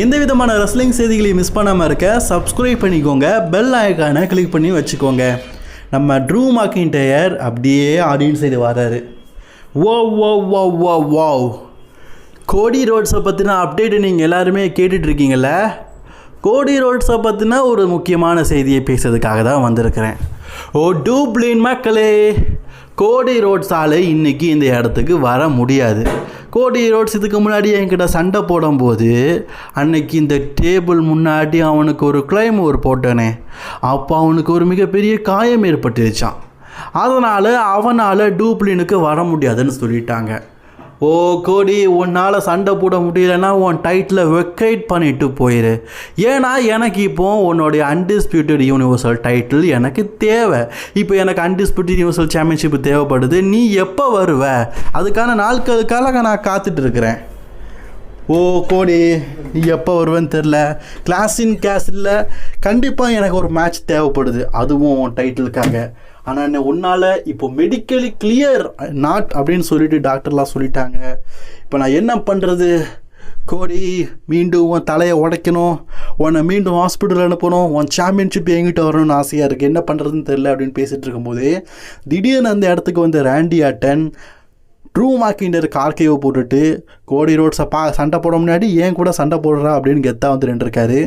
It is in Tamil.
எந்த விதமான ரெஸ்லிங் செய்திகளையும் மிஸ் பண்ணாமல் இருக்க சப்ஸ்கிரைப் பண்ணிக்கோங்க. பெல் ஐக்கானை கிளிக் பண்ணி வச்சுக்கோங்க. நம்ம ட்ரூ மாக்கின்டயர் அப்படியே ஆடியன்ஸ் சைடு வராரு. ஓ ஓ ஓ ஓ ஓ கோடி ரோட்ஸை பற்றின அப்டேட்டு நீங்கள் எல்லாருமே கேட்டுட்ருக்கீங்கள கோடி ரோட்ஸை பற்றின ஒரு முக்கியமான செய்தியை பேசுறதுக்காக தான் வந்திருக்கிறேன். ஓ டூப்ளின் மக்களே. கோடி ரோட்ஸால் இன்னைக்கு இந்த இடத்துக்கு வர முடியாது. கோடி ரோட்ஸ் இதுக்கு முன்னாடி என்கிட்ட சண்டை போடும்போது அன்னைக்கு இந்த டேபிள் முன்னாடி அவனுக்கு ஒரு கிளைம் ஒரு போட்டனே. அப்போ அவனுக்கு ஒரு மிகப்பெரிய காயம் ஏற்பட்டுருச்சான் அதனால் அவனால் டூப்ளினுக்கு வர முடியாதுன்னு சொல்லிட்டாங்க. ஓ கோடி உன்னால் சண்டை போட முடியலன்னா உன் டைட்டில் வெக்கேட் பண்ணிட்டு போயிரு. ஏன்னா எனக்கு இப்போ உன்னுடைய அன்டிஸ்பியூட்டட் யூனிவர்சல் டைட்டில் எனக்கு தேவை. இப்போ எனக்கு அன்டிஸ்பியூட்டட் யூனிவர்சல் சாம்பியன்ஷிப் தேவைப்படுது. நீ எப்போ வருவ? அதுக்கான நாட்களுக்காக நான் காத்துட்டு இருக்கிறேன். ஓ கோடி. நீ எப்போ வருவேன்னு தெரில கிளாஸின் கேஸில் கண்டிப்பாக எனக்கு ஒரு மேட்ச் தேவைப்படுது. அதுவும் உன் டைட்டிலுக்காக ஆனால் என்ன உன்னால் இப்போ மெடிக்கலி கிளியர் நாட் அப்படின்னு சொல்லிட்டு டாக்டர்லாம் சொல்லிட்டாங்க. இப்போ நான் என்ன பண்ணுறது கோடி மீண்டும் உன் தலையை உடைக்கணும். உன்னை மீண்டும் ஹாஸ்பிட்டல் அனுப்பணும். உன் சாம்பியன்ஷிப் எங்கிட்ட வரணும்னு ஆசையாக இருக்குது என்ன பண்ணுறதுன்னு தெரில அப்படின்னு பேசிகிட்டு இருக்கும்போது திடீர்னு அந்த இடத்துக்கு வந்து ரேண்டி ஆட்டன் ட்ரூ மார்க்கின்ற கார்கேவை போட்டுட்டு கோடி ரோட்ஸை பா சண்டை போட முன்னாடி ஏன் கூட சண்டை போடுறா அப்படின்னு கெத்தாக வந்து நின்றுருக்காரு.